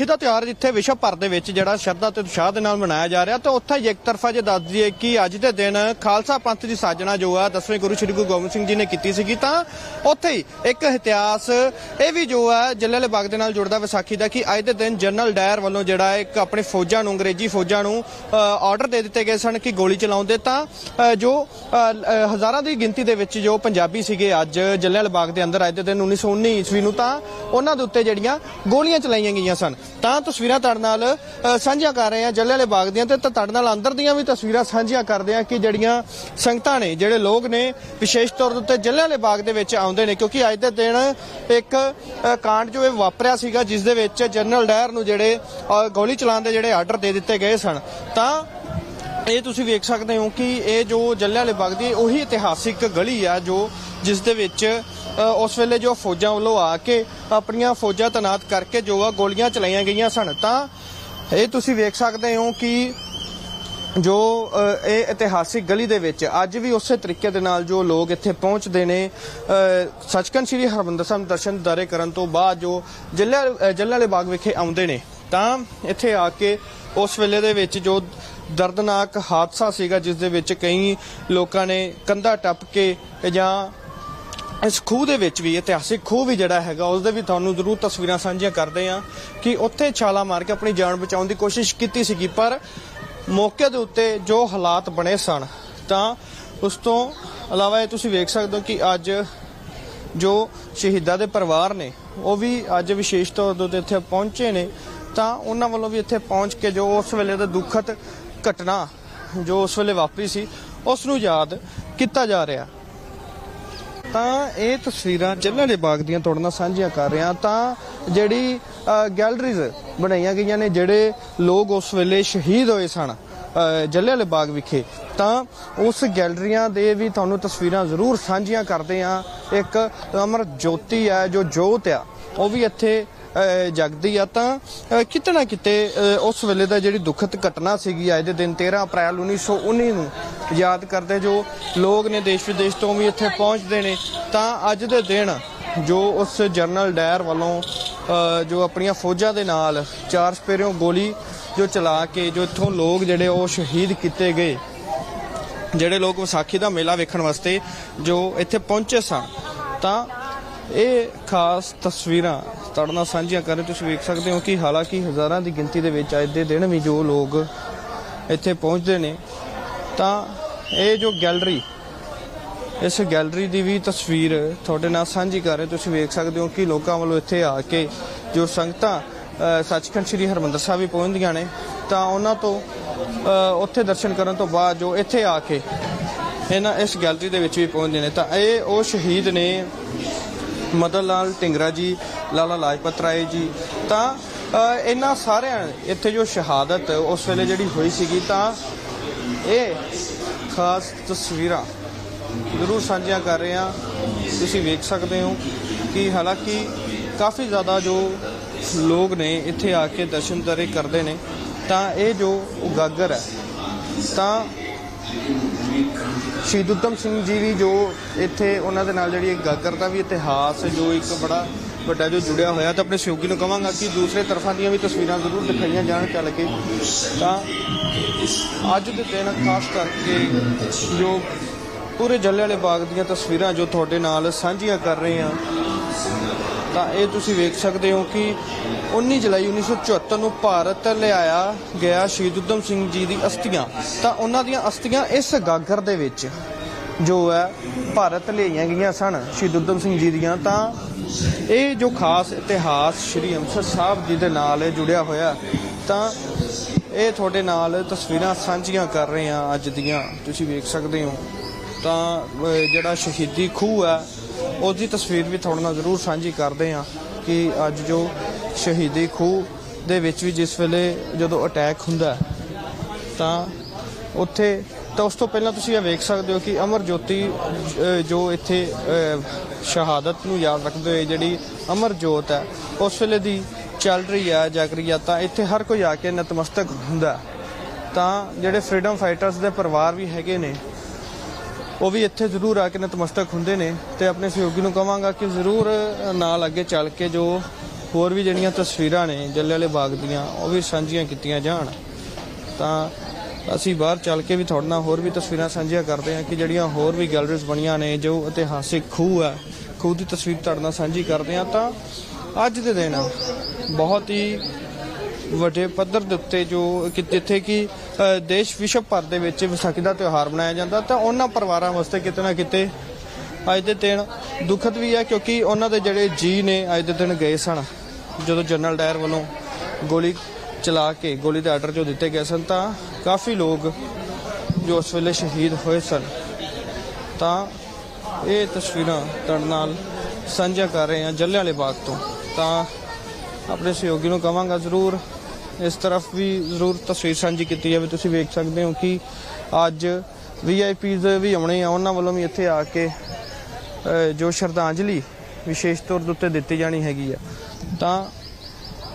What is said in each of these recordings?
ਵਿਸਾਖੀ ਦਾ ਤਿਉਹਾਰ ਜਿੱਥੇ ਵਿਸ਼ਵ ਭਰ ਦੇ ਵਿੱਚ ਜਿਹੜਾ ਸ਼ਰਧਾ ਤੇ ਉਤਸ਼ਾਹ ਦੇ ਨਾਲ ਮਨਾਇਆ ਜਾ ਰਿਹਾ, ਤਾਂ ਉੱਥੇ ਇੱਕ ਤਰਫਾ ਜੇ ਦੱਸ ਦਈਏ ਕਿ ਅੱਜ ਦੇ ਦਿਨ ਖਾਲਸਾ ਪੰਥ ਦੀ ਸਾਜਣਾ ਜੋ ਆ, ਦਸਵੇਂ ਗੁਰੂ ਸ੍ਰੀ ਗੁਰੂ ਗੋਬਿੰਦ ਸਿੰਘ ਜੀ ਨੇ ਕੀਤੀ ਸੀਗੀ, ਤਾਂ ਉੱਥੇ ਹੀ ਇੱਕ ਇਤਿਹਾਸ, ਇਹ ਵੀ ਜੋ ਹੈ ਜੱਲਿਆਂਵਾਲੇ ਬਾਗ ਦੇ ਨਾਲ ਜੁੜਦਾ ਵਿਸਾਖੀ ਦਾ ਕਿ ਅੱਜ ਦੇ ਦਿਨ ਜਨਰਲ ਡਾਇਰ ਵੱਲੋਂ ਜਿਹੜਾ ਇੱਕ ਆਪਣੇ ਫੌਜਾਂ ਨੂੰ, ਅੰਗਰੇਜ਼ੀ ਫੌਜਾਂ ਨੂੰ ਆਰਡਰ ਦੇ ਦਿੱਤੇ ਗਏ ਸਨ ਕਿ ਗੋਲੀ ਚਲਾਉਣ ਦੇ ਤਾਂ ਜੋ ਹਜ਼ਾਰਾਂ ਦੀ ਗਿਣਤੀ ਦੇ ਵਿੱਚ ਜੋ ਪੰਜਾਬੀ ਸੀਗੇ ਅੱਜ ਜੱਲਿਆਂਵਾਲੇ ਬਾਗ ਦੇ ਅੰਦਰ ਅੱਜ ਦੇ ਦਿਨ 1919 ਈਸਵੀ ਨੂੰ, ਤਾਂ ਉਹਨਾਂ ਦੇ ਉੱਤੇ ਜਿਹੜੀਆਂ ਗੋਲੀਆਂ ਚਲਾਈਆਂ ਗਈਆਂ ਸਨ। ਤਾਂ ਤਸਵੀਰਾਂ ਤੁਹਾਡੇ ਨਾਲ ਸਾਂਝੀਆਂ ਕਰ ਰਹੇ ਹਾਂ ਜੱਲਿਆਂਵਾਲੇ ਬਾਗ ਦੀਆਂ ਤੇ ਤੁਹਾਡੇ ਨਾਲ ਅੰਦਰ ਦੀਆਂ ਵੀ ਤਸਵੀਰਾਂ ਸਾਂਝੀਆਂ ਕਰਦੇ ਹਾਂ ਕਿ ਜਿਹੜੀਆਂ ਸੰਗਤਾਂ ਨੇ, ਜਿਹੜੇ ਲੋਕ ਨੇ, ਵਿਸ਼ੇਸ਼ ਤੌਰ ਦੇ ਉੱਤੇ ਜੱਲਿਆਂਵਾਲੇ ਬਾਗ ਦੇ ਵਿੱਚ ਆਉਂਦੇ ਨੇ। ਕਿਉਂਕਿ ਅੱਜ ਦੇ ਦਿਨ ਇੱਕ ਕਾਂਡ ਜੋ ਇਹ ਵਾਪਰਿਆ ਸੀਗਾ, ਜਿਸ ਦੇ ਵਿੱਚ ਜਨਰਲ ਡਾਇਰ ਨੂੰ ਜਿਹੜੇ ਗੋਲੀ ਚਲਾਉਣ ਦੇ ਜਿਹੜੇ ਆਰਡਰ ਦੇ ਦਿੱਤੇ ਗਏ ਸਨ। ਤਾਂ ਇਹ ਤੁਸੀਂ ਵੇਖ ਸਕਦੇ ਹੋ ਕਿ ਇਹ ਜੋ ਜੱਲਿਆਂਵਾਲੇ ਬਾਗ ਦੀ ਉਹੀ ਇਤਿਹਾਸਿਕ ਗਲੀ ਆ, ਜੋ ਜਿਸ ਦੇ ਵਿੱਚ ਉਸ ਵੇਲੇ ਜੋ ਫੌਜਾਂ ਵੱਲੋਂ ਆ ਕੇ ਆਪਣੀਆਂ ਫੌਜਾਂ ਤੈਨਾਤ ਕਰਕੇ ਜੋ ਆ ਗੋਲੀਆਂ ਚਲਾਈਆਂ ਗਈਆਂ ਸਨ ਤਾਂ ਇਹ ਤੁਸੀਂ ਵੇਖ ਸਕਦੇ ਹੋ ਕਿ ਜੋ ਇਹ ਇਤਿਹਾਸਿਕ ਗਲੀ ਦੇ ਵਿੱਚ ਅੱਜ ਵੀ ਉਸੇ ਤਰੀਕੇ ਦੇ ਨਾਲ ਜੋ ਲੋਕ ਇੱਥੇ ਪਹੁੰਚਦੇ ਨੇ ਸੱਚਖੰਡ ਸ੍ਰੀ ਹਰਮੰਦਰ ਸਾਹਿਬ ਦਰਸ਼ਨ ਦਾਰੇ ਕਰਨ ਤੋਂ ਬਾਅਦ ਜੋ ਜੱਲਿਆਂ ਅ, ਜੱਲਿਆਂਵਾਲੇ ਬਾਗ ਵਿਖੇ ਆਉਂਦੇ ਨੇ ਤਾਂ ਇੱਥੇ ਆ ਕੇ ਉਸ ਵੇਲੇ ਦੇ ਵਿੱਚ ਜੋ ਦਰਦਨਾਕ ਹਾਦਸਾ ਸੀਗਾ ਜਿਸ ਦੇ ਵਿੱਚ ਕਈ ਲੋਕਾਂ ਨੇ ਕੰਧਾ ਟੱਪ ਕੇ ਜਾਂ ਇਸ ਖੂਹ ਦੇ ਵਿੱਚ ਵੀ, ਇਤਿਹਾਸਿਕ ਖੂਹ ਵੀ ਜਿਹੜਾ ਹੈਗਾ ਉਸ ਦੇ ਵੀ ਤੁਹਾਨੂੰ ਜ਼ਰੂਰ ਤਸਵੀਰਾਂ ਸਾਂਝੀਆਂ ਕਰਦੇ ਆ ਕਿ ਉੱਥੇ ਛਾਲਾ ਮਾਰ ਕੇ ਆਪਣੀ ਜਾਨ ਬਚਾਉਣ ਦੀ ਕੋਸ਼ਿਸ਼ ਕੀਤੀ ਸੀਗੀ, ਪਰ ਮੌਕੇ ਦੇ ਉੱਤੇ ਜੋ ਹਾਲਾਤ ਬਣੇ ਸਨ, ਤਾਂ ਉਸ ਤੋਂ ਇਲਾਵਾ ਇਹ ਤੁਸੀਂ ਵੇਖ ਸਕਦੇ ਹੋ ਕਿ ਅੱਜ ਜੋ ਸ਼ਹੀਦਾਂ ਦੇ ਪਰਿਵਾਰ ਨੇ, ਉਹ ਵੀ ਅੱਜ ਵਿਸ਼ੇਸ਼ ਤੌਰ ਦੇ ਉੱਤੇ ਇੱਥੇ ਪਹੁੰਚੇ ਨੇ, ਤਾਂ ਉਹਨਾਂ ਵੱਲੋਂ ਵੀ ਇੱਥੇ ਪਹੁੰਚ ਕੇ ਜੋ ਉਸ ਵੇਲੇ ਦਾ ਦੁੱਖਦ ਘਟਨਾ ਜੋ ਉਸ ਵੇਲੇ ਵਾਪਰੀ ਸੀ, ਉਸ ਨੂੰ ਯਾਦ ਕੀਤਾ ਜਾ ਰਿਹਾ। ਤਾਂ ਇਹ ਤਸਵੀਰਾਂ ਜੱਲਿਆਂ ਦੇ ਬਾਗ ਦੀਆਂ ਤੁਹਾਡੇ ਨਾਲ ਸਾਂਝੀਆਂ ਕਰ ਰਿਹਾ ਤਾਂ ਜਿਹੜੀ ਗੈਲਰੀਜ਼ ਬਣਾਈਆਂ ਗਈਆਂ ਨੇ ਜਿਹੜੇ ਲੋਕ ਉਸ ਵੇਲੇ ਸ਼ਹੀਦ ਹੋਏ ਸਨ ਅ, ਜੱਲਿਆਂਵਾਲੇ ਬਾਗ ਵਿਖੇ ਤਾਂ ਉਸ ਗੈਲਰੀਆਂ ਦੇ ਵੀ ਤੁਹਾਨੂੰ ਤਸਵੀਰਾਂ ਜ਼ਰੂਰ ਸਾਂਝੀਆਂ ਕਰਦੇ ਆ ਇੱਕ ਅਮਰ ਜੋਤੀ ਹੈ ਜੋ ਜੋਤ ਆ ਉਹ ਵੀ ਇੱਥੇ ਜਗਦੀ ਆ ਤਾਂ ਕਿਤੇ ਨਾ ਕਿਤੇ ਉਸ ਵੇਲੇ ਦਾ ਜਿਹੜੀ ਦੁਖਦ ਘਟਨਾ ਸੀਗੀ ਅੱਜ ਦੇ ਦਿਨ 13 ਅਪ੍ਰੈਲ 1919 ਨੂੰ ਯਾਦ ਕਰਦੇ ਜੋ ਲੋਕ ਨੇ ਦੇਸ਼ ਵਿਦੇਸ਼ ਤੋਂ ਵੀ ਇੱਥੇ ਪਹੁੰਚਦੇ ਨੇ, ਤਾਂ ਅੱਜ ਦੇ ਦਿਨ ਜੋ ਉਸ ਜਨਰਲ ਡਾਇਰ ਵੱਲੋਂ ਜੋ ਆਪਣੀਆਂ ਫੌਜਾਂ ਦੇ ਨਾਲ ਚਾਰ ਸਪੇਰਿਓਂ ਗੋਲੀ ਜੋ ਚਲਾ ਕੇ ਜੋ ਇੱਥੋਂ ਲੋਕ ਜਿਹੜੇ ਉਹ ਸ਼ਹੀਦ ਕੀਤੇ ਗਏ, ਜਿਹੜੇ ਲੋਕ ਵਿਸਾਖੀ ਦਾ ਮੇਲਾ ਵੇਖਣ ਵਾਸਤੇ ਜੋ ਇੱਥੇ ਪਹੁੰਚੇ ਸਨ, ਤਾਂ ਇਹ ਖਾਸ ਤਸਵੀਰਾਂ ਤੁਹਾਡੇ ਨਾਲ ਸਾਂਝੀਆਂ ਕਰ ਰਹੇ ਤੁਸੀਂ ਵੇਖ ਸਕਦੇ ਹੋ ਕਿ ਹਾਲਾਂਕਿ ਹਜ਼ਾਰਾਂ ਦੀ ਗਿਣਤੀ ਦੇ ਵਿੱਚ ਅੱਜ ਦੇ ਦਿਨ ਵੀ ਜੋ ਲੋਕ ਇੱਥੇ ਪਹੁੰਚਦੇ ਨੇ, ਤਾਂ ਇਹ ਜੋ ਗੈਲਰੀ, ਇਸ ਗੈਲਰੀ ਦੀ ਵੀ ਤਸਵੀਰ ਤੁਹਾਡੇ ਨਾਲ ਸਾਂਝੀ ਕਰ ਰਹੇ ਤੁਸੀਂ ਵੇਖ ਸਕਦੇ ਹੋ ਕਿ ਲੋਕਾਂ ਵੱਲੋਂ ਇੱਥੇ ਆ ਕੇ ਜੋ ਸੰਗਤਾਂ ਸੱਚਖੰਡ ਸ੍ਰੀ ਹਰਮੰਦਰ ਸਾਹਿਬ ਵੀ ਪਹੁੰਚਦੀਆਂ ਨੇ, ਤਾਂ ਉਹਨਾਂ ਤੋਂ ਉੱਥੇ ਦਰਸ਼ਨ ਕਰਨ ਤੋਂ ਬਾਅਦ ਜੋ ਇੱਥੇ ਆ ਕੇ ਇਹਨਾਂ ਇਸ ਗੈਲਰੀ ਦੇ ਵਿੱਚ ਵੀ ਪਹੁੰਚਦੇ ਨੇ, ਤਾਂ ਇਹ ਉਹ ਸ਼ਹੀਦ ਨੇ ਮਦਨ ਲਾਲ ਢਿੰਗਰਾ ਜੀ, ਲਾਲਾ ਲਾਜਪਤ ਰਾਏ ਜੀ, ਤਾਂ ਇਹਨਾਂ ਸਾਰਿਆਂ ਇੱਥੇ ਜੋ ਸ਼ਹਾਦਤ ਉਸ ਵੇਲੇ ਜਿਹੜੀ ਹੋਈ ਸੀਗੀ, ਤਾਂ ਇਹ ਖਾਸ ਤਸਵੀਰਾਂ ਜ਼ਰੂਰ ਸਾਂਝੀਆਂ ਕਰ ਰਹੇ ਹਾਂ। ਤੁਸੀਂ ਵੇਖ ਸਕਦੇ ਹੋ ਕਿ ਹਾਲਾਂਕਿ ਕਾਫੀ ਜ਼ਿਆਦਾ ਜੋ ਲੋਕ ਨੇ ਇੱਥੇ ਆ ਕੇ ਦਰਸ਼ਨ ਦਰੇ ਕਰਦੇ ਨੇ, ਤਾਂ ਇਹ ਜੋ ਉਗਾਗਰ ਹੈ, ਤਾਂ ਸ਼ਹੀਦ ਊਧਮ ਸਿੰਘ ਜੀ ਵੀ ਜੋ ਇੱਥੇ ਉਹਨਾਂ ਦੇ ਨਾਲ ਜਿਹੜੀ ਗਾਗਰ ਦਾ ਵੀ ਇਤਿਹਾਸ ਜੋ ਇੱਕ ਬੜਾ ਵੱਡਾ ਜੋ ਜੁੜਿਆ ਹੋਇਆ ਤਾਂ ਆਪਣੇ ਸਹਿਯੋਗੀ ਨੂੰ ਕਵਾਂਗਾ ਕਿ ਦੂਸਰੇ ਤਰਫਾਂ ਦੀਆਂ ਵੀ ਤਸਵੀਰਾਂ ਜ਼ਰੂਰ ਦਿਖਾਈਆਂ ਜਾਣ ਚੱਲ ਕੇ। ਤਾਂ ਅੱਜ ਦੇ ਦਿਨ ਖਾਸ ਕਰਕੇ ਜੋ ਪੂਰੇ ਜੱਲਿਆਂਵਾਲੇ ਬਾਗ ਦੀਆਂ ਤਸਵੀਰਾਂ ਜੋ ਤੁਹਾਡੇ ਨਾਲ ਸਾਂਝੀਆਂ ਕਰ ਰਹੇ ਹਾਂ ਤਾਂ ਇਹ ਤੁਸੀਂ ਵੇਖ ਸਕਦੇ ਹੋ ਕਿ 19 ਜੁਲਾਈ 1974 ਨੂੰ ਭਾਰਤ ਲਿਆਇਆ ਗਿਆ ਸ਼ਹੀਦ ਊਧਮ ਸਿੰਘ ਜੀ ਦੀ ਅਸਥੀਆਂ ਤਾਂ ਉਹਨਾਂ ਦੀਆਂ ਅਸਥੀਆਂ ਇਸ ਗਾਗਰ ਦੇ ਵਿੱਚ ਜੋ ਹੈ, ਭਾਰਤ ਲਿਆਈਆਂ ਗਈਆਂ ਸਨ ਸ਼ਹੀਦ ਊਧਮ ਸਿੰਘ ਜੀ ਦੀਆਂ। ਤਾਂ ਇਹ ਜੋ ਖਾਸ ਇਤਿਹਾਸ ਸ਼੍ਰੀ ਅੰਮ੍ਰਿਤਸਰ ਸਾਹਿਬ ਜੀ ਦੇ ਨਾਲ ਜੁੜਿਆ ਹੋਇਆ, ਤਾਂ ਇਹ ਤੁਹਾਡੇ ਨਾਲ ਤਸਵੀਰਾਂ ਸਾਂਝੀਆਂ ਕਰ ਰਹੇ ਹਾਂ ਅੱਜ ਦੀਆਂ। ਤੁਸੀਂ ਵੇਖ ਸਕਦੇ ਹੋ। ਤਾਂ ਜਿਹੜਾ ਸ਼ਹੀਦੀ ਖੂਹ ਹੈ ਉਸ ਦੀ ਤਸਵੀਰ ਵੀ ਤੁਹਾਡੇ ਨਾਲ ਜ਼ਰੂਰ ਸਾਂਝੀ ਕਰਦੇ ਹਾਂ ਕਿ ਅੱਜ ਜੋ ਸ਼ਹੀਦੀ ਖੂਹ ਦੇ ਵਿੱਚ ਵੀ ਜਿਸ ਵੇਲੇ ਜਦੋਂ ਅਟੈਕ ਹੁੰਦਾ ਤਾਂ ਉੱਥੇ, ਤਾਂ ਉਸ ਤੋਂ ਪਹਿਲਾਂ ਤੁਸੀਂ ਇਹ ਵੇਖ ਸਕਦੇ ਹੋ ਕਿ ਅਮਰ ਜੋਤੀ ਜੋ ਇੱਥੇ ਸ਼ਹਾਦਤ ਨੂੰ ਯਾਦ ਰੱਖਦੇ ਹੋਏ ਜਿਹੜੀ ਅਮਰ ਜੋਤ ਹੈ, ਉਸ ਵੇਲੇ ਦੀ ਚੱਲ ਰਹੀ ਹੈ, ਜਗ ਰਹੀ ਹੈ, ਤਾਂ ਇੱਥੇ ਹਰ ਕੋਈ ਆ ਕੇ ਨਤਮਸਤਕ ਹੁੰਦਾ ਤਾਂ ਜਿਹੜੇ ਫਰੀडम ਫਾਈਟਰਸ ਦੇ ਪਰਿਵਾਰ ਵੀ ਹੈਗੇ ਨੇ ਉਹ ਵੀ ਇੱਥੇ ਜ਼ਰੂਰ ਆ ਕੇ ਨਤਮਸਤਕ ਹੁੰਦੇ ਨੇ ਤੇ ਆਪਣੇ ਸਹਿਯੋਗੀ ਨੂੰ ਕਵਾਂਗਾ ਕਿ ਜ਼ਰੂਰ ਨਾਲ ਅੱਗੇ ਚੱਲ ਕੇ ਜੋ ਹੋਰ ਵੀ ਜਿਹੜੀਆਂ ਤਸਵੀਰਾਂ ਨੇ ਜੱਲਿਆਂਵਾਲੇ ਬਾਗ ਦੀਆਂ, ਉਹ ਵੀ ਸਾਂਝੀਆਂ ਕੀਤੀਆਂ ਜਾਣ। ਤਾਂ ਅਸੀਂ ਬਾਹਰ ਚੱਲ ਕੇ ਵੀ ਤੁਹਾਡੇ ਨਾਲ ਹੋਰ ਵੀ ਤਸਵੀਰਾਂ ਸਾਂਝੀਆਂ ਕਰਦੇ ਹਾਂ ਕਿ ਜਿਹੜੀਆਂ ਹੋਰ ਵੀ ਗੈਲਰੀਜ਼ ਬਣੀਆਂ ਨੇ, ਜੋ ਇਤਿਹਾਸਿਕ ਖੂਹ ਹੈ, ਖੂਹ ਦੀ ਤਸਵੀਰ ਤੁਹਾਡੇ ਨਾਲ ਸਾਂਝੀ ਕਰਦੇ ਹਾਂ। ਤਾਂ ਅੱਜ ਦੇ ਦਿਨ ਬਹੁਤ ਹੀ ਵੱਡੇ ਪੱਧਰ ਦੇ ਉੱਤੇ ਜੋ ਕਿ ਜਿੱਥੇ ਕਿ ਦੇਸ਼ ਵਿਸ਼ਵ ਭਰ ਦੇ ਵਿੱਚ ਵਿਸਾਖੀ ਦਾ ਤਿਉਹਾਰ ਮਨਾਇਆ ਜਾਂਦਾ, ਤਾਂ ਉਹਨਾਂ ਪਰਿਵਾਰਾਂ ਵਾਸਤੇ ਕਿਤੇ ਨਾ ਕਿਤੇ ਅੱਜ ਦੇ ਦਿਨ ਦੁਖਦ ਵੀ ਹੈ ਕਿਉਂਕਿ ਉਹਨਾਂ ਦੇ ਜਿਹੜੇ ਜੀ ਨੇ ਅੱਜ ਦੇ ਦਿਨ ਗਏ ਸਨ। ਜਦੋਂ ਜਨਰਲ ਡਾਇਰ ਵੱਲੋਂ ਗੋਲੀ ਚਲਾ ਕੇ, ਗੋਲੀ ਦੇ ਆਰਡਰ ਜੋ ਦਿੱਤੇ ਗਏ ਸਨ, ਤਾਂ ਕਾਫੀ ਲੋਕ ਜੋ ਉਸ ਵੇਲੇ ਸ਼ਹੀਦ ਹੋਏ ਸਨ। ਤਾਂ ਇਹ ਤਸਵੀਰਾਂ ਤੁਹਾਡੇ ਨਾਲ ਸਾਂਝਾ ਕਰ ਰਹੇ ਹਾਂ ਜੱਲਿਆਂਵਾਲੇ ਬਾਗ ਤੋਂ। ਤਾਂ ਆਪਣੇ ਸਹਿਯੋਗੀ ਨੂੰ ਕਵਾਂਗਾ ਜ਼ਰੂਰ। ਇਸ ਤਰਫ ਵੀ ਜ਼ਰੂਰ ਤਸਵੀਰ ਸਾਂਝੀ ਕੀਤੀ ਜਾਵੇ, ਤੁਸੀਂ ਵੇਖ ਸਕਦੇ ਹੋ ਕਿ ਅੱਜ ਵੀਆਈਪੀਜ਼ ਵੀ ਆਉਣੇ ਆ, ਉਹਨਾਂ ਵੱਲੋਂ ਵੀ ਇੱਥੇ ਆ ਕੇ ਜੋ ਸ਼ਰਧਾਂਜਲੀ ਵਿਸ਼ੇਸ਼ ਤੌਰ ਦੇ ਉੱਤੇ ਦਿੱਤੀ ਜਾਣੀ ਹੈਗੀ ਆ। ਤਾਂ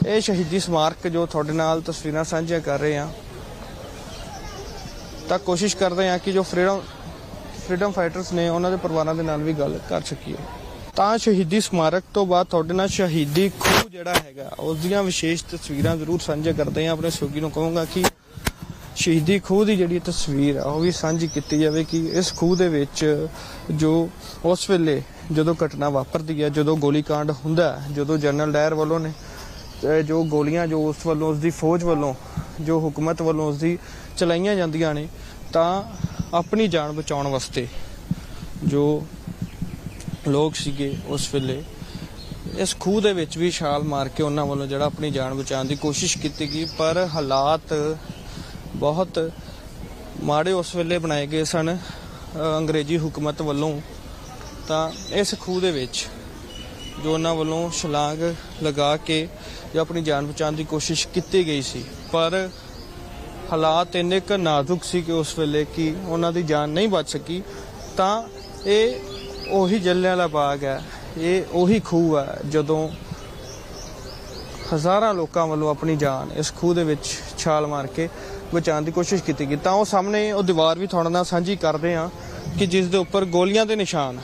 ਇਹ ਸ਼ਹੀਦੀ ਸਮਾਰਕ ਜੋ ਤੁਹਾਡੇ ਨਾਲ ਤਸਵੀਰਾਂ ਸਾਂਝੀਆਂ ਕਰ ਰਹੇ ਆ ਤਾਂ ਕੋਸ਼ਿਸ਼ ਕਰਦੇ ਆ ਕਿ ਜੋ ਫ੍ਰੀडम ਫ੍ਰੀडम ਫਾਈਟਰਸ ਨੇ ਉਹਨਾਂ ਦੇ ਪਰਿਵਾਰਾਂ ਦੇ ਨਾਲ ਵੀ ਗੱਲ ਕਰ ਸਕੀਏ। ਤਾਂ ਸ਼ਹੀਦੀ ਸਮਾਰਕ ਤੋਂ ਬਾਅਦ ਤੁਹਾਡੇ ਨਾਲ ਸ਼ਹੀਦੀ ਖੂਹ ਜਿਹੜਾ ਹੈਗਾ, ਉਸ ਦੀਆਂ ਵਿਸ਼ੇਸ਼ ਤਸਵੀਰਾਂ ਜ਼ਰੂਰ ਸਾਂਝੇ ਕਰਦੇ ਆ ਆਪਣੇ ਸੋਗੀ ਨੂੰ ਕਹੂੰਗਾ ਕਿ ਸ਼ਹੀਦੀ ਖੂਹ ਦੀ ਜਿਹੜੀ ਤਸਵੀਰ ਆ, ਉਹ ਵੀ ਸਾਂਝੀ ਕੀਤੀ ਜਾਵੇ ਕਿ ਇਸ ਖੂਹ ਦੇ ਵਿੱਚ ਜੋ ਉਸ ਵੇਲੇ ਜਦੋਂ ਘਟਨਾ ਵਾਪਰਦੀ ਹੈ ਜਦੋਂ ਗੋਲੀकांड ਹੁੰਦਾ, ਜਦੋਂ ਜਨਰਲ ਡਾਇਰ ਵੱਲੋਂ ਨੇ ਅਹ ਜੋ ਗੋਲੀਆਂ ਜੋ ਉਸ ਵੱਲੋਂ, ਉਸ ਦੀ ਫੌਜ ਵੱਲੋਂ, ਜੋ ਹੁਕੂਮਤ ਵੱਲੋਂ ਉਸ ਦੀ ਚਲਾਈਆਂ ਜਾਂਦੀਆਂ ਨੇ, ਤਾਂ ਆਪਣੀ ਜਾਨ ਬਚਾਉਣ ਵਾਸਤੇ ਜੋ ਲੋਕ ਸੀਗੇ ਉਸ ਵੇਲੇ। ਇਸ ਖੂਹ ਦੇ ਵਿੱਚ ਵੀ ਛਾਲ ਮਾਰ ਕੇ ਉਹਨਾਂ ਵੱਲੋਂ ਜਿਹੜਾ ਆਪਣੀ ਜਾਨ ਬਚਾਉਣ ਦੀ ਕੋਸ਼ਿਸ਼ ਕੀਤੀ ਗਈ, ਪਰ ਹਾਲਾਤ ਬਹੁਤ ਮਾੜੇ ਉਸ ਵੇਲੇ ਬਣਾਏ ਗਏ ਸਨ। ਅੰਗਰੇਜ਼ੀ ਹੁਕੂਮਤ ਵੱਲੋਂ ਤਾਂ ਇਸ ਖੂਹ ਦੇ ਵਿੱਚ ਜੋ ਉਹਨਾਂ ਵੱਲੋਂ ਛਲਾਂਗ ਲਗਾ ਕੇ ਜੋ ਆਪਣੀ ਜਾਨ ਬਚਾਉਣ ਦੀ ਕੋਸ਼ਿਸ਼ ਕੀਤੀ ਗਈ ਸੀ, ਪਰ ਹਾਲਾਤ ਇੰਨੇ ਕੁ ਨਾਜ਼ੁਕ ਸੀ ਕਿ ਉਸ ਵੇਲੇ ਕਿ ਉਹਨਾਂ ਦੀ ਜਾਨ ਨਹੀਂ ਬਚ ਸਕੀ, ਤਾਂ ਇਹ ਉਹੀ ਜੱਲਿਆਂਵਾਲਾ ਬਾਗ ਹੈ, ਇਹ ਉਹੀ ਖੂਹ ਹੈ ਜਦੋਂ ਹਜ਼ਾਰਾਂ ਲੋਕਾਂ ਵੱਲੋਂ ਆਪਣੀ ਜਾਨ ਇਸ ਖੂਹ ਦੇ ਵਿੱਚ ਛਾਲ ਮਾਰ ਕੇ ਬਚਾਉਣ ਦੀ ਕੋਸ਼ਿਸ਼ ਕੀਤੀ ਗਈ। ਤਾਂ ਉਹ ਸਾਹਮਣੇ ਉਹ ਦੀਵਾਰ ਵੀ ਤੁਹਾਡੇ ਨਾਲ ਸਾਂਝੀ ਕਰਦੇ ਆ ਕਿ ਜਿਸ ਦੇ ਉੱਪਰ ਗੋਲੀਆਂ ਦੇ ਨਿਸ਼ਾਨ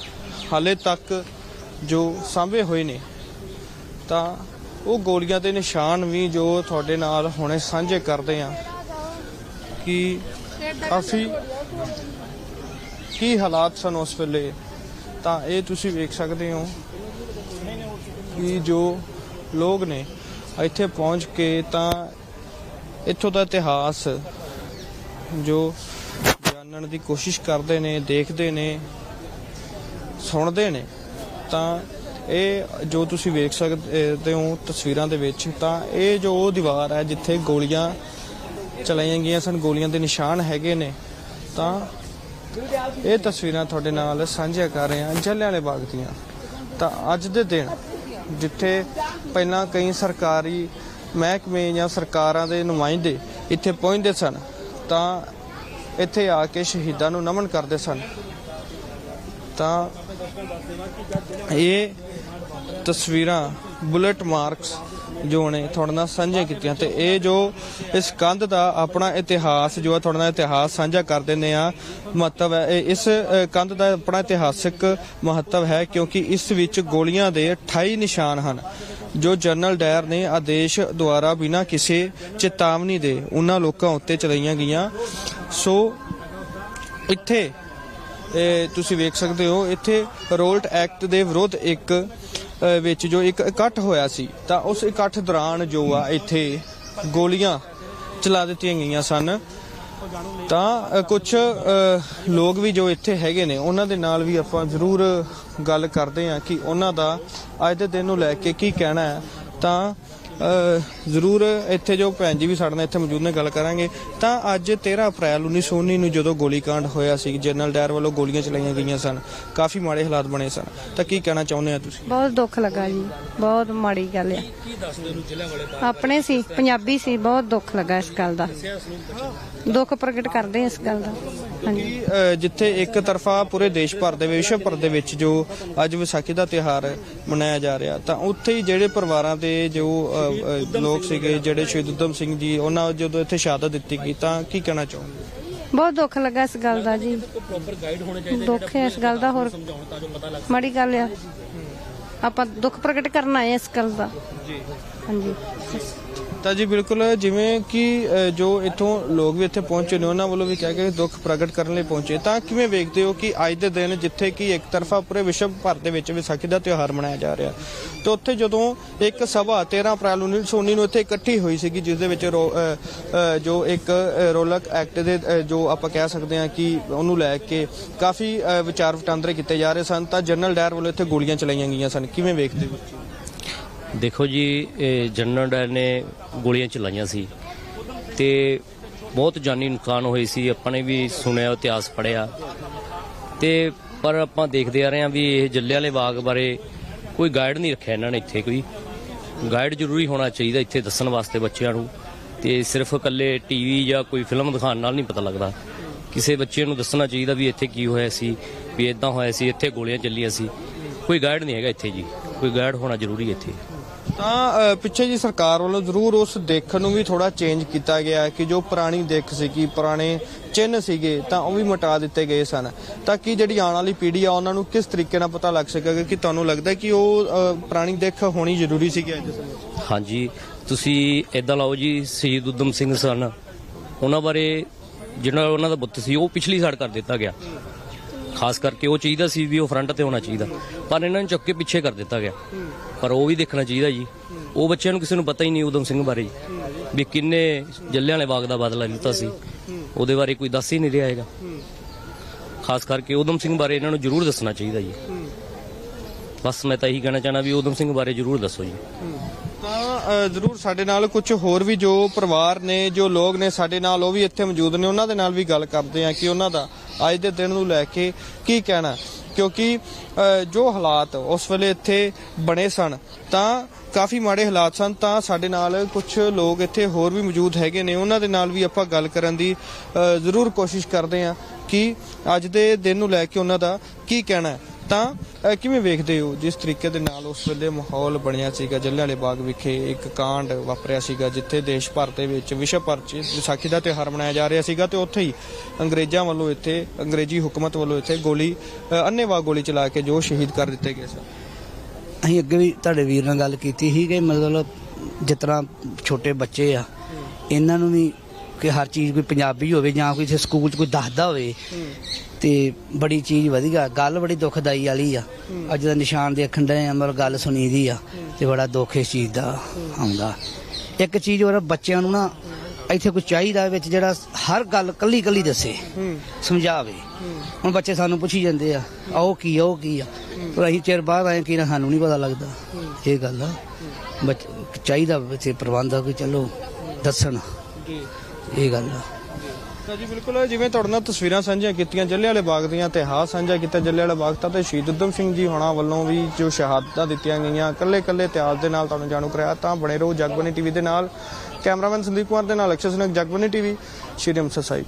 ਹਾਲੇ ਤੱਕ ਜੋ ਸਾਂਭੇ ਹੋਏ ਨੇ। ਤਾਂ ਉਹ ਗੋਲੀਆਂ ਦੇ ਨਿਸ਼ਾਨ ਵੀ ਜੋ ਤੁਹਾਡੇ ਨਾਲ ਹੁਣੇ ਸਾਂਝੇ ਕਰਦੇ ਆ ਕਿ ਕਾਫੀ ਕੀ ਹਾਲਾਤ ਸਨ ਉਸ ਵੇਲੇ? ਤਾਂ ਇਹ ਤੁਸੀਂ ਵੇਖ ਸਕਦੇ ਹੋ ਕਿ ਜੋ ਲੋਕ ਨੇ ਇੱਥੇ ਪਹੁੰਚ ਕੇ ਤਾਂ ਇੱਥੋਂ ਦਾ ਇਤਿਹਾਸ ਜੋ ਜਾਣਨ ਦੀ ਕੋਸ਼ਿਸ਼ ਕਰਦੇ ਨੇ, ਦੇਖਦੇ ਨੇ, ਸੁਣਦੇ ਨੇ, ਤਾਂ ਇਹ ਜੋ ਤੁਸੀਂ ਵੇਖ ਸਕਦੇ ਹੋ ਤਸਵੀਰਾਂ ਦੇ ਵਿੱਚ, ਤਾਂ ਇਹ ਜੋ ਉਹ ਦੀਵਾਰ ਹੈ ਜਿੱਥੇ ਗੋਲੀਆਂ ਚਲਾਈਆਂ ਗਈਆਂ ਸਨ, ਗੋਲੀਆਂ ਦੇ ਨਿਸ਼ਾਨ ਹੈਗੇ ਨੇ, ਤਾਂ ਇਹ ਤਸਵੀਰਾਂ ਤੁਹਾਡੇ ਨਾਲ ਸਾਂਝੀਆਂ ਕਰ ਰਹੇ ਹਾਂ ਜੱਲਿਆਂਵਾਲੇ ਬਾਗ ਦੀਆਂ। ਤਾਂ ਅੱਜ ਦੇ ਦਿਨ, ਜਿੱਥੇ ਪਹਿਲਾਂ ਕਈ ਸਰਕਾਰੀ ਮਹਿਕਮੇ ਜਾਂ ਸਰਕਾਰਾਂ ਦੇ ਨੁਮਾਇੰਦੇ ਇੱਥੇ ਪਹੁੰਚਦੇ ਸਨ, ਤਾਂ ਇੱਥੇ ਆ ਕੇ ਸ਼ਹੀਦਾਂ ਨੂੰ ਨਮਨ ਕਰਦੇ ਸਨ। ਤਾਂ ਇਹ ਤਸਵੀਰਾਂ, ਬੁਲੇਟ ਮਾਰਕਸ ਜੋ ਨੇ ਤੁਹਾਡੇ ਨਾਲ ਸਾਂਝੀਆਂ ਕੀਤੀਆਂ ਤੇ ਇਹ ਜੋ ਇਸ ਕੰਧ ਦਾ ਆਪਣਾ ਇਤਿਹਾਸ, ਜੋ ਹੈ ਤੁਹਾਡੇ ਨਾਲ ਇਤਿਹਾਸ ਸਾਂਝਾ ਕਰ ਦਿੰਦੇ ਆ ਮਹੱਤਵ ਹੈ। ਇਸ ਕੰਧ ਦਾ ਆਪਣਾ ਇਤਿਹਾਸਿਕ ਮਹੱਤਵ ਹੈ ਕਿਉਂਕਿ ਇਸ ਵਿੱਚ ਗੋਲੀਆਂ ਦੇ 28 ਨਿਸ਼ਾਨ ਹਨ। ਜੋ ਜਨਰਲ ਡਾਇਰ ਨੇ ਆਦੇਸ਼ ਦੁਆਰਾ ਬਿਨਾਂ ਕਿਸੇ ਚੇਤਾਵਨੀ ਦੇ ਉਹਨਾਂ ਲੋਕਾਂ ਉੱਤੇ ਚਲਾਈਆਂ ਗਈਆਂ। ਸੋ ਇੱਥੇ ਤੁਸੀਂ ਵੇਖ ਸਕਦੇ ਹੋ, ਇੱਥੇ ਰੋਲਟ ਐਕਟ ਦੇ ਵਿਰੁੱਧ ਇੱਕ ਵਿੱਚ ਜੋ ਇੱਕ ਇਕੱਠ ਹੋਇਆ ਸੀ, ਤਾਂ ਉਸ ਇਕੱਠ ਦੌਰਾਨ ਜੋ ਆ ਇੱਥੇ ਗੋਲੀਆਂ ਚਲਾ ਦਿੱਤੀਆਂ ਗਈਆਂ ਸਨ। ਤਾਂ ਕੁਝ ਲੋਕ ਵੀ ਜੋ ਇੱਥੇ ਹੈਗੇ ਨੇ, ਉਹਨਾਂ ਦੇ ਨਾਲ ਵੀ ਆਪਾਂ ਜ਼ਰੂਰ ਗੱਲ ਕਰਦੇ ਹਾਂ ਕਿ ਉਹਨਾਂ ਦਾ ਅੱਜ ਦੇ ਦਿਨ ਨੂੰ ਲੈ ਕੇ ਕੀ ਕਹਿਣਾ ਹੈ। ਤਾਂ ਜ਼ਰੂਰ ਇੱਥੇ ਜੋ ਭੈਣ ਜੀ ਵੀ ਸਾਡੇ ਨਾਲ ਇੱਥੇ ਮੌਜੂਦ ਨੇ ਗੱਲ ਕਰਾਂਗੇ। ਤਾਂ ਅੱਜ 13 ਅਪ੍ਰੈਲ 1919 ਨੂੰ ਜਦੋਂ ਗੋਲੀकांड ਹੋਇਆ ਸੀ ਜਨਰਲ ਡਾਇਰ ਵੱਲੋਂ ਗੋਲੀਆਂ ਚਲਾਈਆਂ ਗਈਆਂ ਸਨ। ਕਾਫੀ ਮਾੜੇ ਹਾਲਾਤ ਬਣੇ ਸਨ। ਤਾਂ ਕੀ ਕਹਿਣਾ ਚਾਹੁੰਦੇ ਆ ਤੁਸੀਂ? ਬਹੁਤ ਦੁੱਖ ਲੱਗਾ ਜੀ। ਬਹੁਤ ਮਾੜੀ ਗੱਲ ਆ। ਆਪਣੇ ਸੀ ਪੰਜਾਬੀ ਸੀ ਬਹੁਤ ਦੁੱਖ ਲੱਗਾ ਇਸ ਗੱਲ ਦਾ। ਦੁੱਖ ਪ੍ਰਗਟ ਕਰਦੇ ਇਸ ਗੱਲ ਦਾ। ਹਾਂਜੀ ਜਿੱਥੇ ਇੱਕ ਤਰਫਾ ਪੂਰੇ ਦੇਸ਼ ਭਰ ਦੇ ਵਿਸ਼ਵ ਭਰ ਦੇ ਵਿੱਚ ਜੋ ਅੱਜ ਵਿਸਾਖੀ ਦਾ ਤਿਉਹਾਰ ਮਨਾਇਆ ਜਾ ਰਿਹਾ ਤਾਂ ਉੱਥੇ ਹੀ ਜਿਹੜੇ ਪਰਿਵਾਰਾਂ ਦੇ ਜੋ ਲੋਕ ਸੀਗੇ ਜਿਹੜੇ ਸ਼ਹੀਦ ਉਦਮ ਸਿੰਘ ਜੀ ਉਹਨਾਂ ਜਦੋਂ ਇੱਥੇ ਸ਼ਹਾਦਤ ਦਿੱਤੀ ਗਈ ਤਾਂ ਕੀ ਕਹਿਣਾ ਚਾਹੋਗੇ? ਬਹੁਤ ਦੁੱਖ ਲੱਗਾ ਇਸ ਗੱਲ ਦਾ ਜੀ। ਦੁੱਖ ਹੈ ਇਸ ਗੱਲ ਦਾ ਹੋਰ। ਮਾੜੀ ਗੱਲ ਆ। ਆਪਾਂ ਦੁੱਖ ਪ੍ਰਗਟ ਕਰਨ ਆਏ ਇਸ ਗੱਲ ਦਾ। ਜੀ। ਹਾਂਜੀ। ਤਾਂ ਜੀ ਬਿਲਕੁਲ ਜਿਵੇਂ ਕਿ ਜੋ ਇੱਥੋਂ ਲੋਕ ਵੀ ਇੱਥੇ ਪਹੁੰਚੇ ਨੇ, ਉਹਨਾਂ ਵੱਲੋਂ ਵੀ ਕਹਿ ਕੇ ਦੁੱਖ ਪ੍ਰਗਟ ਕਰਨ ਲਈ ਪਹੁੰਚੇ। ਤਾਂ ਕਿਵੇਂ ਵੇਖਦੇ ਹੋ ਕਿ ਅੱਜ ਦੇ ਦਿਨ ਜਿੱਥੇ ਕਿ ਇੱਕ ਤਰਫਾ ਪੂਰੇ ਵਿਸ਼ਵ ਭਰ ਦੇ ਵਿੱਚ ਵਿਸਾਖੀ ਦਾ ਤਿਉਹਾਰ ਮਨਾਇਆ ਜਾ ਰਿਹਾ, ਤੇ ਉੱਥੇ ਜਦੋਂ ਇੱਕ ਸਭਾ 13 ਅਪ੍ਰੈਲ 1919 ਨੂੰ ਇੱਥੇ ਇਕੱਠੀ ਹੋਈ ਸੀਗੀ, ਜਿਸ ਦੇ ਵਿੱਚ ਰੋ- ਜੋ ਇੱਕ ਰੋਲਕ ਐਕਟ ਦੇ ਜੋ ਆਪਾਂ ਕਹਿ ਸਕਦੇ ਹਾਂ ਕਿ ਉਹਨੂੰ ਲੈ ਕੇ ਕਾਫੀ ਵਿਚਾਰ ਵਟਾਂਦਰੇ ਕੀਤੇ ਜਾ ਰਹੇ ਸਨ, ਤਾਂ ਜਨਰਲ ਡਾਇਰ ਵੱਲੋਂ ਇੱਥੇ ਗੋਲੀਆਂ ਚਲਾਈਆਂ ਗਈਆਂ ਸਨ। ਕਿਵੇਂ ਵੇਖਦੇ ਹੋ? ਦੇਖੋ ਜੀ, ਇਹ ਜਨਰਲ ਡਾਇਰ ਨੇ ਗੋਲੀਆਂ ਚਲਾਈਆਂ ਸੀ ਤੇ ਬਹੁਤ ਜਾਨੀ ਨੁਕਸਾਨ ਹੋਈ ਸੀ, ਆਪਾਂ ਨੇ ਵੀ ਸੁਣਿਆ, ਇਤਿਹਾਸ ਪੜਿਆ ਤੇ ਪਰ ਆਪਾਂ ਦੇਖਦੇ ਆ ਰਹੇ ਹਾਂ ਵੀ ਇਹ ਜੱਲਿਆਂਵਾਲੇ ਬਾਗ ਬਾਰੇ ਕੋਈ ਗਾਈਡ ਨਹੀਂ ਰੱਖਿਆ ਇਹਨਾਂ ਨੇ ਇੱਥੇ ਕੋਈ। ਗਾਈਡ ਜ਼ਰੂਰੀ ਹੋਣਾ ਚਾਹੀਦਾ ਇੱਥੇ ਦੱਸਣ ਵਾਸਤੇ ਬੱਚਿਆਂ ਨੂੰ। ਤੇ ਸਿਰਫ ਇਕੱਲੇ ਟੀਵੀ ਜਾਂ ਕੋਈ ਫਿਲਮ ਦਿਖਾਉਣ ਨਾਲ ਨਹੀਂ ਪਤਾ ਲੱਗਦਾ। ਕਿਸੇ ਬੱਚੇ ਨੂੰ ਦੱਸਣਾ ਚਾਹੀਦਾ ਵੀ ਇੱਥੇ ਕੀ ਹੋਇਆ ਸੀ, ਵੀ ਇਦਾਂ ਹੋਇਆ ਸੀ, ਇੱਥੇ ਗੋਲੀਆਂ ਚੱਲੀਆਂ ਸੀ। ਕੋਈ ਗਾਈਡ ਨਹੀਂ ਹੈਗਾ ਇੱਥੇ ਜੀ। ਕੋਈ ਗਾਈਡ ਹੋਣਾ ਜ਼ਰੂਰੀ ਹੈ ਇੱਥੇ। ਤਾਂ ਪਿੱਛੇ ਜੀ ਸਰਕਾਰ ਵੱਲੋਂ ਜ਼ਰੂਰ ਉਸ ਦੇਖਣ ਨੂੰ ਵੀ ਥੋੜਾ ਚੇਂਜ ਕੀਤਾ ਗਿਆ ਕਿ ਜੋ ਪੁਰਾਣੀ ਦਿੱਖ ਸੀ ਕਿ ਪੁਰਾਣੇ ਚਿੰਨ੍ਹ ਸੀਗੇ, ਤਾਂ ਉਹ ਵੀ ਮਿਟਾ ਦਿੱਤੇ ਗਏ ਸਨ। ਤਾਂ ਕਿ ਜਿਹੜੀ ਆਉਣ ਵਾਲੀ ਪੀੜ੍ਹੀ ਆ, ਉਹਨਾਂ ਨੂੰ ਕਿਸ ਤਰੀਕੇ ਨਾਲ ਪਤਾ ਲੱਗ ਸਕੇਗਾ ਕਿ ਤੁਹਾਨੂੰ ਲੱਗਦਾ ਕਿ ਉਹ ਪੁਰਾਣੀ ਦਿੱਖ ਹੋਣੀ ਜ਼ਰੂਰੀ ਸੀਗੀ ਅੱਜ ਸਮੇਂ ਹਾਂਜੀ, ਤੁਸੀਂ ਇਦਾਂ ਲਾਓ ਜੀ, ਸ਼ਹੀਦ ਉਦਮ ਸਿੰਘ ਸਨ। ਉਹਨਾਂ ਬਾਰੇ, ਜਿਹੜਾ ਉਹਨਾਂ ਦਾ ਬੁੱਤ ਸੀ, ਉਹ ਪਿਛਲੀ ਸਾਈਡ ਕਰ ਦਿੱਤਾ ਗਿਆ। ਖਾਸ ਕਰਕੇ ਉਹ ਚਾਹੀਦਾ ਸੀ ਵੀ ਉਹ ਫਰੰਟ ਤੇ ਹੋਣਾ ਚਾਹੀਦਾ। ਪਰ ਇਹਨਾਂ ਨੂੰ ਚੁੱਕ ਕੇ ਪਿੱਛੇ ਕਰ ਦਿੱਤਾ ਗਿਆ। ਪਰ ਉਹ ਵੀ ਦੇਖਣਾ ਚਾਹੀਦਾ ਜੀ। ਉਹ ਬੱਚਿਆਂ ਨੂੰ ਕਿਸੇ ਨੂੰ ਪਤਾ ਹੀ ਨਹੀਂ ਉਦਮ ਸਿੰਘ ਬਾਰੇ ਵੀ ਕਿੰਨੇ ਜੱਲਿਆਂਵਾਲੇ ਬਾਗ ਦਾ ਬਦਲਾ ਲਿੱਤਾ ਸੀ। ਉਹਦੇ ਬਾਰੇ ਕੋਈ ਦੱਸ ਹੀ ਨਹੀਂ ਰਿਹਾ ਹੈਗਾ। ਖਾਸ ਕਰਕੇ ਉਦਮ ਸਿੰਘ ਬਾਰੇ ਇਹਨਾਂ ਨੂੰ ਜ਼ਰੂਰ ਦੱਸਣਾ ਚਾਹੀਦਾ ਜੀ। ਬਸ ਮੈਂ ਤਾਂ ਇਹੀ ਕਹਿਣਾ ਚਾਹਣਾ ਵੀ ਉਦਮ ਸਿੰਘ ਬਾਰੇ ਜ਼ਰੂਰ ਦੱਸੋ ਜੀ। ਤਾਂ ਜ਼ਰੂਰ ਸਾਡੇ ਨਾਲ ਕੁਝ ਹੋਰ ਵੀ ਜੋ ਪਰਿਵਾਰ ਨੇ, ਜੋ ਲੋਕ ਨੇ ਸਾਡੇ ਨਾਲ, ਉਹ ਵੀ ਇੱਥੇ ਮੌਜੂਦ ਨੇ। ਉਹਨਾਂ ਦੇ ਨਾਲ ਵੀ ਗੱਲ ਕਰਦੇ ਆ ਕਿ ਉਹਨਾਂ ਦਾ ਅੱਜ ਦੇ ਦਿਨ ਨੂੰ ਲੈ ਕੇ ਕੀ ਕਹਿਣਾ? ਕਿਉਂਕਿ ਜੋ ਹਾਲਾਤ ਉਸ ਵੇਲੇ ਇੱਥੇ ਬਣੇ ਸਨ, ਤਾਂ ਕਾਫੀ ਮਾੜੇ ਹਾਲਾਤ ਸਨ, ਤਾਂ ਸਾਡੇ ਨਾਲ ਕੁਝ ਲੋਕ ਇੱਥੇ ਹੋਰ ਵੀ ਮੌਜੂਦ ਹੈਗੇ ਨੇ, ਉਹਨਾਂ ਦੇ ਨਾਲ ਵੀ ਆਪਾਂ ਗੱਲ ਕਰਨ ਦੀ ਜ਼ਰੂਰ ਕੋਸ਼ਿਸ਼ ਕਰਦੇ ਹਾਂ ਕਿ ਅੱਜ ਦੇ ਦਿਨ ਨੂੰ ਲੈ ਕੇ ਉਹਨਾਂ ਦਾ ਕੀ ਕਹਿਣਾ ਹੈ। ਤਾਂ ਅਹ, ਕਿਵੇਂ ਵੇਖਦੇ ਹੋ? ਜਿਸ ਤਰੀਕੇ ਦੇ ਨਾਲ ਉਸ ਵੇਲੇ ਮਾਹੌਲ ਬਣਿਆ ਸੀਗਾ ਜੱਲਿਆਂਵਾਲੇ ਬਾਗ ਵਿਖੇ ਇੱਕ ਕਾਂਡ ਵਾਪਰਿਆ ਸੀਗਾ ਜਿੱਥੇ ਦੇਸ਼ ਭਰ ਦੇ ਵਿੱਚ ਵਿਸ਼ਵ ਭਰ 'ਚ ਵਿਸਾਖੀ ਦਾ ਤਿਉਹਾਰ ਮਨਾਇਆ ਜਾ ਰਿਹਾ ਸੀਗਾ ਤੇ ਉੱਥੇ ਹੀ ਅੰਗਰੇਜ਼ਾਂ ਵੱਲੋਂ ਇੱਥੇ ਅੰਗਰੇਜ਼ੀ ਹੁਕੂਮਤ ਵੱਲੋਂ ਇੱਥੇ ਗੋਲੀ ਅਹ, ਅੰਨ੍ਹੇਵਾਹ ਗੋਲੀ ਚਲਾ ਕੇ ਜੋ ਸ਼ਹੀਦ ਕਰ ਦਿੱਤੇ ਗਏ ਸਨ। ਅਸੀਂ ਅੱਗੇ ਵੀ ਤੁਹਾਡੇ ਵੀਰ ਨਾਲ ਗੱਲ ਕੀਤੀ ਸੀ ਕਿ ਮਤਲਬ ਜਿਸ ਤਰ੍ਹਾਂ ਛੋਟੇ ਬੱਚੇ ਆ ਇਹਨਾਂ ਨੂੰ ਵੀ ਕਿ ਹਰ ਚੀਜ਼ ਕੋਈ ਪੰਜਾਬੀ ਹੋਵੇ ਜਾਂ ਕੋਈ ਇੱਥੇ ਸਕੂਲ 'ਚ ਕੋਈ ਦੱਸਦਾ ਹੋਵੇ, ਤੇ ਬੜੀ ਚੀਜ਼ ਵਧੀਆ, ਗੱਲ ਬੜੀ ਦੁਖਦਾਈ ਵਾਲੀ ਆ। ਅੱਜ ਦਾ ਨਿਸ਼ਾਨ ਦੇਖਣ ਦੇ ਆ ਗੱਲ ਸੁਣੀ ਦੀ ਆ, ਤੇ ਬੜਾ ਦੁੱਖ ਇਸ ਚੀਜ਼ ਦਾ ਆਉਂਦਾ। ਇੱਕ ਚੀਜ਼ ਹੋਰ ਬੱਚਿਆਂ ਨੂੰ ਨਾ ਇੱਥੇ ਕੋਈ ਚਾਹੀਦਾ ਵਿੱਚ ਜਿਹੜਾ ਹਰ ਗੱਲ ਕੱਲੀ ਕੱਲੀ ਦੱਸੇ, ਸਮਝਾਵੇ। ਹੁਣ ਬੱਚੇ ਸਾਨੂੰ ਪੁੱਛੀ ਜਾਂਦੇ ਆ ਆ ਉਹ ਕੀ ਆ, ਉਹ ਕੀ ਆ? ਪਰ ਅਸੀਂ ਚਿਰ ਬਾਅਦ ਆਏ ਕੀ ਨਾ ਸਾਨੂੰ ਨਹੀਂ ਪਤਾ ਲੱਗਦਾ। ਇਹ ਗੱਲ ਆ। ਬੱਚ, ਚਾਹੀਦਾ ਬੱਚੇ ਪ੍ਰਬੰਧ ਆ ਕਿ ਚਲੋ, ਦੱਸਣ। ਜੀ। ਇਹ ਗੱਲ ਆ। ਤਾਂ ਜੀ ਬਿਲਕੁਲ, ਜਿਵੇਂ ਤੁਹਾਡੇ ਨਾਲ ਤਸਵੀਰਾਂ ਸਾਂਝੀਆਂ ਕੀਤੀਆਂ ਜੱਲਿਆਂਵਾਲੇ ਬਾਗ ਦੀਆਂ, ਇਤਿਹਾਸ ਸਾਂਝਾ ਕੀਤਾ ਜੱਲਿਆਂਵਾਲੇ ਬਾਗ, ਤਾਂ ਤੇ ਸ਼ਹੀਦ ਉਦਮ ਸਿੰਘ ਜੀ ਹੋਣਾ ਵੱਲੋਂ ਵੀ ਜੋ ਸ਼ਹਾਦਤਾਂ ਦਿੱਤੀਆਂ ਗਈਆਂ ਕੱਲੇ ਕੱਲੇ ਇਤਿਹਾਸ ਦੇ ਨਾਲ ਤੁਹਾਨੂੰ ਜਾਣੂ ਕਰਾਇਆ, ਤਾਂ ਬਣੇ ਰਹੋ ਜਗਬਨੀ ਟੀਵੀ ਦੇ ਨਾਲ। ਕੈਮਰਾਮੈਨ ਸੰਦੀਪ ਕੁਮਾਰ ਦੇ ਨਾਲ ਅਕਸ਼ਰ ਸਿੰਘ ਜਗਬਨੀ ਟੀਵੀ, ਸ਼੍ਰੀ ਅੰਮ੍ਰਿਤਸਰ ਸਾਹਿਬ।